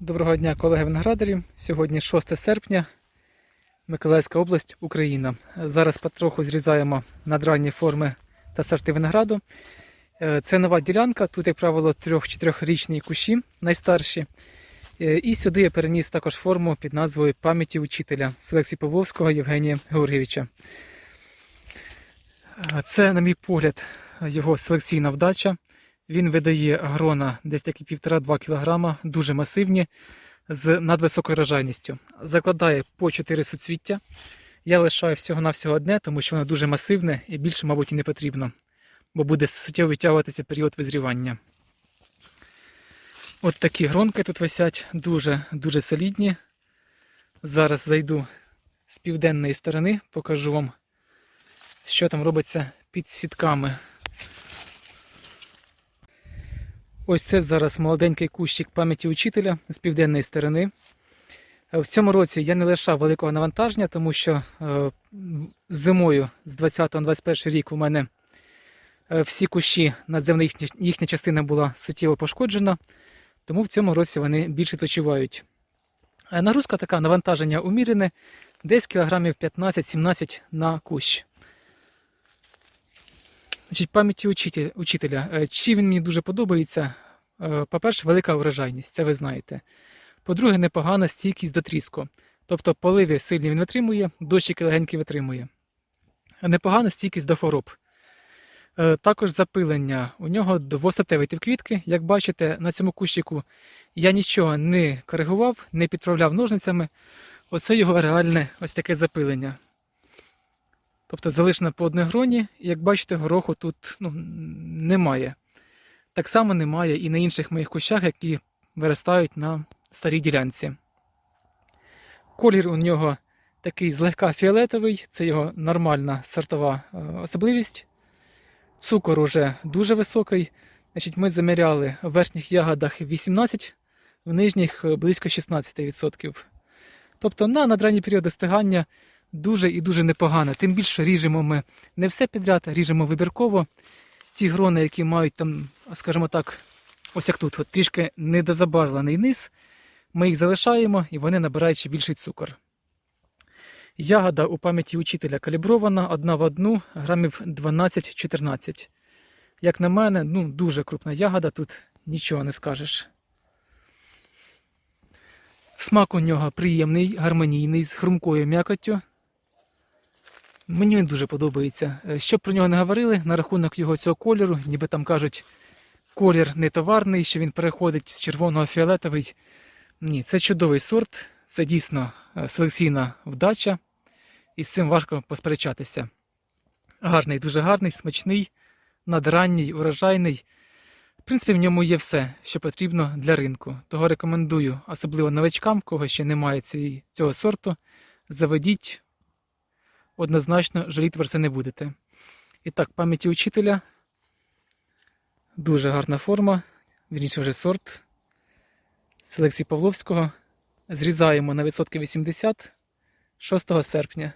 Доброго дня, колеги виноградарі. Сьогодні 6 серпня, Миколаївська область, Україна. Зараз потроху зрізаємо надранні форми та сорти винограду. Е, Це нова ділянка. Тут, як правило, 3-4-річні кущі, найстарші. Е, І сюди я переніс також форму під назвою Пам'яті учителя селекції Павловського Євгенія Георгійовича. Е, Це, на мій погляд, його селекційна вдача. Він видає грона десь такі 1,5-2 кг, дуже масивні, з надвисокою рожайністю. Закладає по 4 суцвіття. Я лишаю всього-навсього одне, тому що воно дуже масивне і більше, мабуть, і не потрібно, бо буде суттєво витягуватися період визрівання. От такі гронки тут висять, дуже-дуже солідні. Зараз зайду з південної сторони, покажу вам, що там робиться під сітками. Ось це зараз молоденький кущик пам'яті учителя з південної сторони. Е, В цьому році я не лишав великого навантаження, тому що е, зимою з 20 на 21 рік у мене е, всі кущі, надземна їхня, їхня частина була суттєво пошкоджена, тому в цьому році вони більше відпочивають. Нагрузка така, навантаження умірене, десь кілограмів 15-17 на кущ. Значить, пам'яті учителя, Чи він мені дуже подобається? Е, По-перше, велика врожайність, це ви знаєте. По-друге, непогана стійкість до тріску. Тобто поливи сильні він витримує, дощики легенькі витримує. Непогана стійкість до хвороб. Е, Також запилення. У нього двостатевий тип квітки. Як бачите, на цьому кущику я нічого не коригував, не підправляв ножницями. Оце його реальне ось таке запилення. Тобто залишено по одній гроні, і як бачите, гороху тут ну, немає. Так само немає і на інших моїх кущах, які виростають на старій ділянці. Колір у нього такий злегка фіолетовий, це його нормальна сортова е, особливість. Цукор уже дуже високий. Значить, Ми заміряли в верхніх ягодах 18, в нижніх е, близько 16%. Тобто на надранній період достигання дуже і дуже непогано. Тим більше ріжемо ми не все підряд, ріжемо вибірково. Ті грони, які мають там, скажімо так, ось як тут, от трішки недозабарвлений низ, ми їх залишаємо і вони набирають ще більший цукор. Ягода у пам'яті учителя калібрована одна в одну, грамів 12-14. Як на мене, ну, дуже крупна ягода, тут нічого не скажеш. Смак у нього приємний, гармонійний, з хрумкою м'якоттю. Мені він дуже подобається. Е, Що б про нього не говорили на рахунок його цього кольору, ніби там кажуть, колір не товарний, що він переходить з червоного в фіолетовий. Ні, це чудовий сорт, це дійсно е, селекційна вдача, і з цим важко посперечатися. Гарний, дуже гарний, смачний, надранній, урожайний. В принципі, в ньому є все, що потрібно для ринку. Того рекомендую, особливо новачкам, кого ще немає цього сорту. Заведіть, однозначно жаліти про це не будете. І так, пам'яті учителя. Дуже гарна форма, вірніше вже сорт селекції Павловського. Зрізаємо на відсотки 80 6 серпня.